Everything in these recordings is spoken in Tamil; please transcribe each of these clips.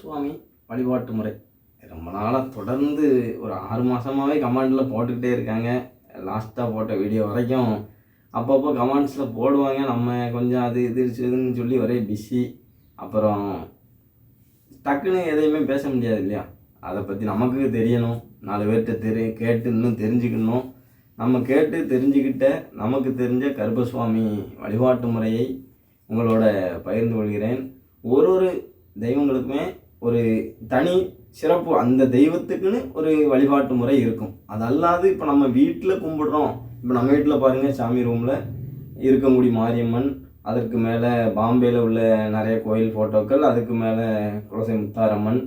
சுவாமி. வழிபாட்டு முறை. ரொம்ப நாளாக தொடர்ந்து ஒரு ஆறு மாதமாகவே கமெண்டில் போட்டுக்கிட்டே இருக்காங்க. லாஸ்ட்டாக போட்ட வீடியோ வரைக்கும் அப்பப்போ கமெண்ட்ஸில் போடுவாங்க. நம்ம கொஞ்சம் அது இது இதுன்னு சொல்லி ஒரே பிஸி அப்புறம் டக்குன்னு எதையுமே பேச முடியாது இல்லையா? அதை பற்றி நமக்கு தெரியணும். நாலு பேர்கிட்ட தெரி கேட்டு இன்னும் தெரிஞ்சுக்கணும். நம்ம கேட்டு தெரிஞ்சுக்கிட்ட நமக்கு தெரிஞ்ச கருப்பசுவாமி வழிபாட்டு முறையை உங்களோட பகிர்ந்து கொள்கிறேன். ஒரு ஒரு தெய்வங்களுக்குமே ஒரு தனி சிறப்பு அந்த தெய்வத்துக்குன்னு ஒரு வழிபாட்டு முறை இருக்கும். அது அல்லாது இப்போ நம்ம வீட்டில் கும்பிடுறோம். இப்போ நம்ம வீட்டில் பாருங்கள் சாமி ரூமில் இருக்கங்குடி மாரியம்மன் அதற்கு மேலே பாம்பேயில் உள்ள நிறைய கோயில் ஃபோட்டோக்கள் அதுக்கு மேலே குலசை முத்தாரம்மன்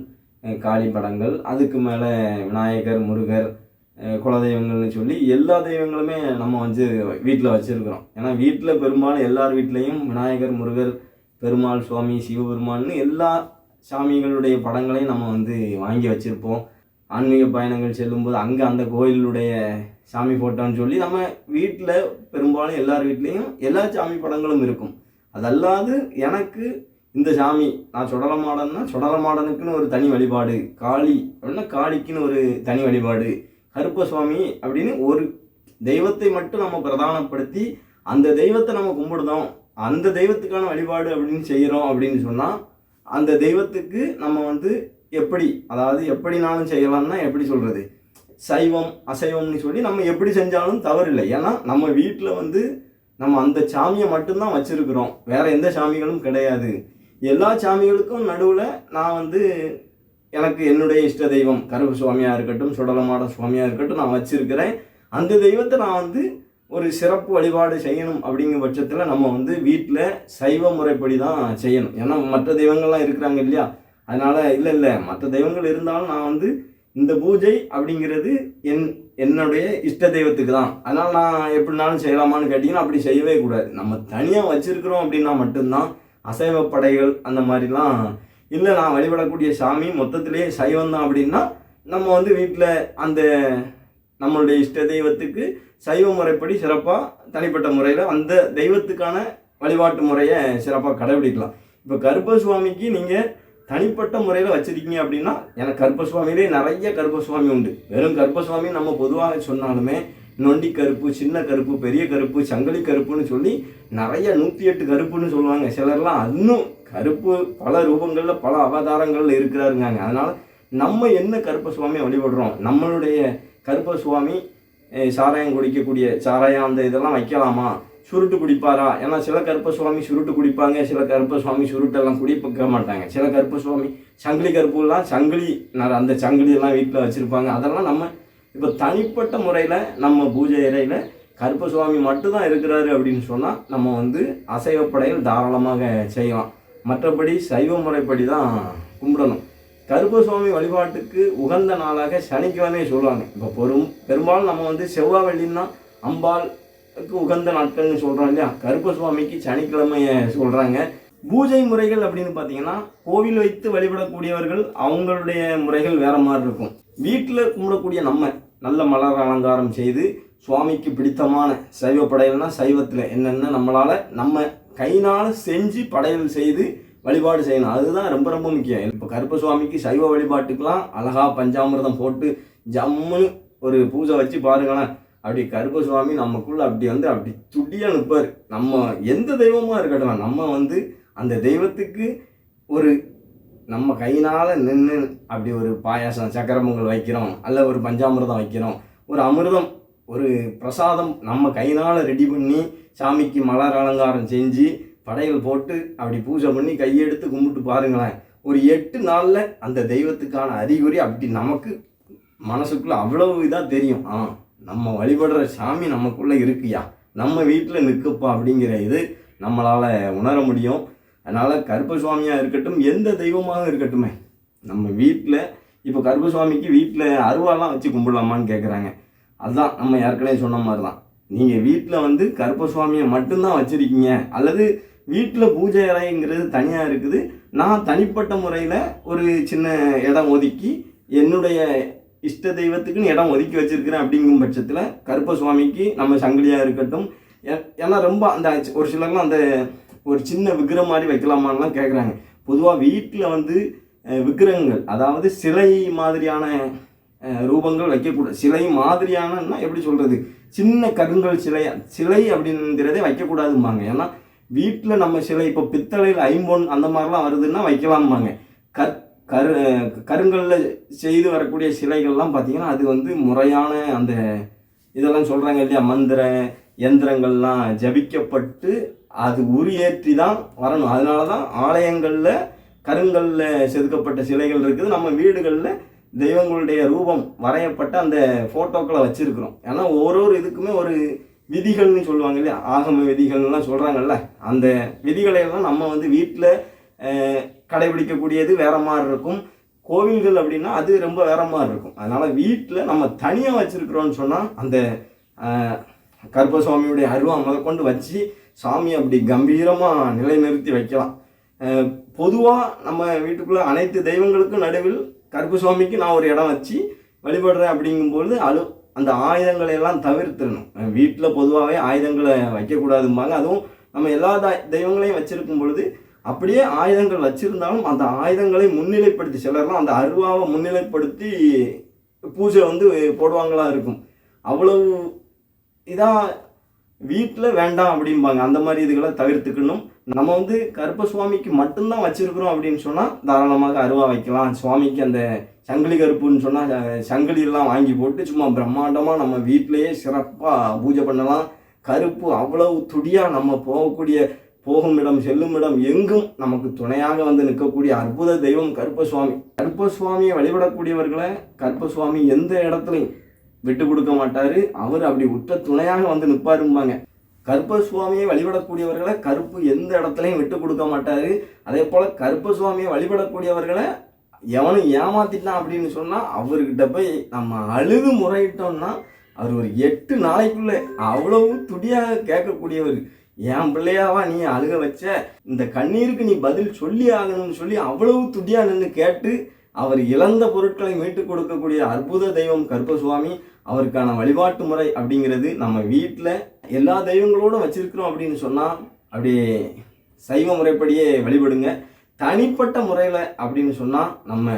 காளி படங்கள் அதுக்கு மேலே விநாயகர் முருகர் குலதெய்வங்கள்னு சொல்லி எல்லா தெய்வங்களுமே நம்ம வந்து வீட்டில் வச்சுருக்கிறோம். ஏன்னா வீட்டில் பெரும்பாலும் எல்லார் வீட்லேயும் விநாயகர் முருகர் பெருமாள் சுவாமி சிவபெருமான்னு எல்லா சாமிகளுடைய படங்களையும் நம்ம வந்து வாங்கி வச்சுருப்போம். ஆன்மீக பயணங்கள் செல்லும்போது அங்கே அந்த கோயிலுடைய சாமி ஃபோட்டோன்னு சொல்லி நம்ம வீட்டில் பெரும்பாலும் எல்லார் வீட்லேயும் எல்லா சாமி படங்களும் இருக்கும். அதல்லாது எனக்கு இந்த சாமி நான் சுடலமாடன்னா சுடலமாடனுக்குன்னு ஒரு தனி வழிபாடு காளி அப்படின்னா காளிக்குன்னு ஒரு தனி வழிபாடு கருப்ப சுவாமி அப்படின்னு ஒரு தெய்வத்தை மட்டும் நம்ம பிரதானப்படுத்தி அந்த தெய்வத்தை நம்ம கும்பிடுதோம் அந்த தெய்வத்துக்கான வழிபாடு அப்படின்னு செய்கிறோம் அப்படின்னு சொன்னால் அந்த தெய்வத்துக்கு நம்ம வந்து எப்படி அதாவது எப்படினாலும் செய்யலாம்னா எப்படி சொல்கிறது சைவம் அசைவம்னு சொல்லி நம்ம எப்படி செஞ்சாலும் தவறு இல்லை ஏன்னா நம்ம வீட்டில் வந்து நம்ம அந்த சாமியை மட்டும்தான் வச்சுருக்குறோம். வேறு எந்த சாமிகளும் கிடையாது. எல்லா சாமிகளுக்கும் நடுவில் நான் வந்து எனக்கு என்னுடைய இஷ்ட தெய்வம் கருப்பு சுவாமியாக இருக்கட்டும் சுடலமாட சுவாமியாக இருக்கட்டும் நான் வச்சுருக்கிறேன். அந்த தெய்வத்தை நான் வந்து ஒரு சிறப்பு வழிபாடு செய்யணும் அப்படிங்கிற பட்சத்தில் நம்ம வந்து வீட்டில் சைவ முறைப்படி தான் செய்யணும். ஏன்னா மற்ற தெய்வங்கள்லாம் இருக்கிறாங்க இல்லையா? அதனால் இல்லை இல்லை. மற்ற தெய்வங்கள் இருந்தாலும் நான் வந்து இந்த பூஜை அப்படிங்கிறது என் என்னுடைய இஷ்ட தெய்வத்துக்கு தான். அதனால் நான் எப்படினாலும் செய்யலாமான்னு கேட்டிங்கன்னா அப்படி செய்யவே கூடாது. நம்ம தனியாக வச்சுருக்கிறோம் அப்படின்னா மட்டும்தான் அசைவ படைகள் அந்த மாதிரிலாம் இல்லை நான் வழிபடக்கூடிய சாமி மொத்தத்திலேயே சைவம் தான் அப்படின்னா நம்ம வந்து வீட்டில் அந்த நம்மளுடைய இஷ்ட தெய்வத்துக்கு சைவ முறைப்படி சிறப்பாக தனிப்பட்ட முறையில் அந்த தெய்வத்துக்கான வழிபாட்டு முறையை சிறப்பாக கடைபிடிக்கலாம். இப்போ கருப்ப சுவாமிக்கு நீங்கள் தனிப்பட்ட முறையில் வச்சுருக்கீங்க அப்படின்னா எனக்கு கருப்பசுவாமியிலே நிறைய கருப்பசுவாமி உண்டு. வெறும் கருப்பசுவாமி நம்ம பொதுவாக சொன்னாலுமே நொண்டி கருப்பு சின்ன கருப்பு பெரிய கருப்பு சங்கிலி கருப்புன்னு சொல்லி நிறைய நூற்றி எட்டு கருப்புன்னு சொல்லுவாங்க. சிலர்லாம் இன்னும் கருப்பு பல ரூபங்களில் பல அவதாரங்களில் இருக்கிறாருங்காங்க அதனால் நம்ம என்ன கருப்பசுவாமியை வழிபடுறோம்? நம்மளுடைய கருப்பசுவாமி சுவாமி சாராயம் குடிக்கக்கூடிய சாராயம் அந்த இதெல்லாம் வைக்கலாமா? சுருட்டு குடிப்பாரா? ஏன்னா சில கருப்பசுவாமி சுருட்டு குடிப்பாங்க சில கருப்பசுவாமி சுருட்டெல்லாம் குடிக்க மாட்டாங்க. சில கருப்பசுவாமி சங்கிலி கருப்புலாம் சங்கிலி ந- அந்த சங்கிலி எல்லாம் வீட்டில் வச்சுருப்பாங்க. அதெல்லாம் நம்ம இப்போ தனிப்பட்ட முறையில் நம்ம பூஜை அறையில் கருப்பசுவாமி மட்டும்தான் இருக்கிறாரு அப்படின்னு சொன்னால் நம்ம வந்து அசைவப்படையில் தாராளமாக செய்யலாம். மற்றபடி சைவ முறைப்படி தான் கும்பிடணும். கருப்பசுவாமி வழிபாட்டுக்கு உகந்த நாளாக சனிக்கிழமையை சொல்லுவாங்க இப்போ பெரும் பெரும்பாலும் நம்ம வந்து செவ்வாய் வெள்ளின்னா அம்பாளுக்கு உகந்த நாட்கள்னு சொல்கிறோம் இல்லையா? கருப்பசுவாமிக்கு சனிக்கிழமையை சொல்கிறாங்க பூஜை முறைகள் அப்படின்னு பார்த்தீங்கன்னா கோவில் வைத்து வழிபடக்கூடியவர்கள் அவங்களுடைய முறைகள் வேற மாதிரி இருக்கும். வீட்டில் கும்பிடக்கூடிய நம்ம நல்ல மலர் அலங்காரம் செய்து சுவாமிக்கு பிடித்தமான சைவ படையல்னா சைவத்தில் என்னென்ன நம்மளால் நம்ம கைனால் செஞ்சு படையல் செய்து வழிபாடு செய்யணும். அதுதான் ரொம்ப ரொம்ப முக்கியம். இப்போ கருப்ப சுவாமிக்கு சைவ வழிபாட்டுக்கெல்லாம் அழகாக பஞ்சாமிர்தம் போட்டு ஜம்முன்னு ஒரு பூஜை வச்சு பாருங்களேன். அப்படி கருப்ப சுவாமி நமக்குள்ளே அப்படி வந்து அப்படி துடியா நிற்பார் நம்ம எந்த தெய்வமாக இருக்கட்டும் நம்ம வந்து அந்த தெய்வத்துக்கு ஒரு நம்ம கையினால் நின்று அப்படி ஒரு பாயாசம் சக்கரை பொங்கல் வைக்கிறோம் அல்ல ஒரு பஞ்சாமிரதம் வைக்கிறோம். ஒரு அமிர்தம் ஒரு பிரசாதம் நம்ம கையினால் ரெடி பண்ணி சாமிக்கு மலர் அலங்காரம் செஞ்சு படையல் போட்டு அப்படி பூஜை பண்ணி கையெடுத்து கும்பிட்டு பாருங்களேன். ஒரு எட்டு நாளில் அந்த தெய்வத்துக்கான அறிகுறி அப்படி நமக்கு மனசுக்குள்ளே அவ்வளவு இதாக தெரியும். ஆ நம்ம வழிபடுற சாமி நமக்குள்ளே இருக்குயா? நம்ம வீட்டில் நிற்குப்பா அப்படிங்கிற இது நம்மளால் உணர முடியும். அதனால் கருப்பசுவாமியாக இருக்கட்டும் எந்த தெய்வமாக இருக்கட்டுமே நம்ம வீட்டில் இப்போ கருப்பசுவாமிக்கு வீட்டில் அருவாலாம் வச்சு கும்பிடலாமான்னு கேட்குறாங்க அதுதான் நம்ம ஏற்கனவே சொன்ன மாதிரி தான் நீங்கள் வீட்டில் வந்து கருப்பசுவாமியை மட்டும்தான் வச்சுருக்கீங்க அல்லது வீட்டில் பூஜை அறைங்கிறது தனியாக இருக்குது. நான் தனிப்பட்ட முறையில் ஒரு சின்ன இடம் ஒதுக்கி என்னுடைய இஷ்ட தெய்வத்துக்குன்னு இடம் ஒதுக்கி வச்சுருக்கிறேன் அப்படிங்கும் பட்சத்தில் கருப்பசுவாமிக்கு நம்ம சங்கிலியாக இருக்கட்டும் ஏன்னா ரொம்ப அந்த ஒரு சிலர்லாம் அந்த ஒரு சின்ன விக்கிரம் மாதிரி வைக்கலாமான்லாம் கேட்குறாங்க பொதுவாக வீட்டில் வந்து விக்கிரகங்கள் அதாவது சிலை மாதிரியான ரூபங்கள் வைக்கக்கூடாது சிலை மாதிரியானன்னா எப்படி சொல்கிறது சின்ன கருங்கல் சிலை சிலை அப்படிங்கிறதே வைக்கக்கூடாதும்பாங்க. ஏன்னா வீட்டில் நம்ம சிலை இப்போ பித்தளையில் ஐம்பொன் அந்த மாதிரிலாம் வருதுன்னா வைக்கலாம்பாங்க. கற் கரு கருங்கல்ல செய்து வரக்கூடிய சிலைகள்லாம் பார்த்தீங்கன்னா அது வந்து முறையான அந்த இதெல்லாம் சொல்கிறாங்க இல்லையா மந்திர எந்திரங்கள்லாம் ஜபிக்கப்பட்டு அது உரியேற்றி தான் வரணும். அதனால தான் ஆலயங்களில் கருங்கல்ல செதுக்கப்பட்ட சிலைகள் இருக்குது. நம்ம வீடுகளில் தெய்வங்களுடைய ரூபம் வரையப்பட்ட அந்த ஃபோட்டோக்களை வச்சுருக்குறோம். ஏன்னா ஒரு ஒரு இதுக்குமே ஒரு விதிகள்னு சொல்லுவாங்க இல்லையா? ஆகம விதிகள்லாம் சொல்கிறாங்கல்ல அந்த விதிகளையெல்லாம் நம்ம வந்து வீட்டில் கடைபிடிக்கக்கூடியது வேற மாதிரி இருக்கும். கோவில்கள் அப்படின்னா அது ரொம்ப வேற மாதிரி இருக்கும். அதனால் வீட்டில் நம்ம தனியாக வச்சிருக்கிறோம்னு சொன்னால் அந்த கர்ப்பசுவாமியுடைய கருப்பசுவாமியுடைய அருவா முதற்கொண்டு வச்சு சாமி அப்படி கம்பீரமாக நிலைநிறுத்தி வைக்கலாம். பொதுவாக நம்ம வீட்டுக்குள்ளே அனைத்து தெய்வங்களுக்கும் நடுவில் கருப்பசுவாமிக்கு நான் ஒரு இடம் வச்சு வழிபடுறேன் அப்படிங்கும்போது அழு அந்த ஆயுதங்களை எல்லாம் தவிர்த்துடணும் வீட்டில் பொதுவாகவே ஆயுதங்களை வைக்கக்கூடாதும்பாங்க. அதுவும் நம்ம எல்லா த- தெய்வங்களையும் வச்சிருக்கும் பொழுது அப்படியே ஆயுதங்கள் வச்சுருந்தாலும் அந்த ஆயுதங்களை முன்னிலைப்படுத்தி சிலர்லாம் அந்த அருவாவை முன்னிலைப்படுத்தி பூஜை வந்து போடுவாங்களா இருக்கும். அவ்வளவு இதாக வீட்டில் வேண்டாம் அப்படிம்பாங்க. அந்த மாதிரி இதுகளை தவிர்த்துக்கணும். நம்ம வந்து கருப்ப சுவாமிக்கு மட்டும்தான் வச்சிருக்கிறோம் அப்படின்னு சொன்னால் தாராளமாக அருவா வைக்கலாம். சுவாமிக்கு அந்த சங்கிலி கருப்புன்னு சொன்னால் சங்கிலியெல்லாம் வாங்கி போட்டு சும்மா பிரம்மாண்டமாக நம்ம வீட்டிலையே சிறப்பாக பூஜை பண்ணலாம். கருப்பு அவ்வளவு துடியாக நம்ம போகக்கூடிய போகும் இடம் செல்லும் இடம் எங்கும் நமக்கு துணையாக வந்து நிற்கக்கூடிய அற்புத தெய்வம் கருப்பசுவாமி கருப்பசுவாமியை வழிபடக்கூடியவர்களை கருப்பசுவாமி எந்த இடத்துலையும் விட்டு கொடுக்க மாட்டார். அவர் அப்படி உற்ற துணையாக வந்து நிற்பாரும்பாங்க. கருப்பசுவாமியை வழிபடக்கூடியவர்களை கருப்பு எந்த இடத்துலையும் விட்டு கொடுக்க மாட்டாரு. அதே போல கருப்பசுவாமியை வழிபடக்கூடியவர்களை எவனும் ஏமாத்திட்டான் அப்படின்னு சொன்னா அவர்கிட்ட போய் நம்ம அழுது முறையிட்டோம்னா அவர் ஒரு எட்டு நாளைக்குள்ள அவ்வளவு துடியாக கேட்கக்கூடியவர். என் பிள்ளையாவா நீ அழுக வச்ச? இந்த கண்ணீருக்கு நீ பதில் சொல்லி ஆகணும்னு சொல்லி அவ்வளவு துடியா நின்று கேட்டு அவர் இழந்த பொருட்களை மீட்டு கொடுக்கக்கூடிய அற்புத தெய்வம் கருப்பசுவாமி. அவருக்கான வழிபாட்டு முறை அப்படிங்கிறது நம்ம வீட்டில் எல்லா தெய்வங்களோடும் வச்சிருக்கிறோம் அப்படின்னு சொன்னால் அப்படியே சைவ முறைப்படியே வழிபடுங்க. தனிப்பட்ட முறையில் அப்படின்னு சொன்னால் நம்ம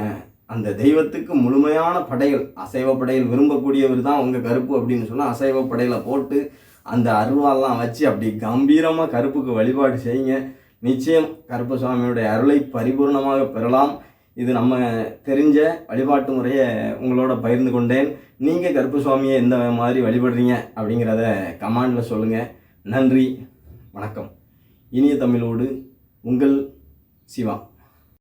அந்த தெய்வத்துக்கு முழுமையான படையல் அசைவ படையல் விரும்பக்கூடியவர் தான் உங்கள் கருப்பு அப்படின்னு சொன்னால் அசைவ படையலை போட்டு அந்த அருவாலாம் வச்சு அப்படி கம்பீரமாக கருப்புக்கு வழிபாடு செய்யுங்க. நிச்சயம் கருப்பு சுவாமியுடைய அருளை பரிபூர்ணமாக பெறலாம். இது நம்ம தெரிஞ்ச வழிபாட்டு முறையை உங்களோட பகிர்ந்து கொண்டேன். நீங்கள் கருப்பு சுவாமியை எந்த மாதிரி வழிபடுறீங்க அப்படிங்கிறத கமாண்டில் சொல்லுங்கள் நன்றி வணக்கம். இனிய தமிழோடு உங்கள் சிவா.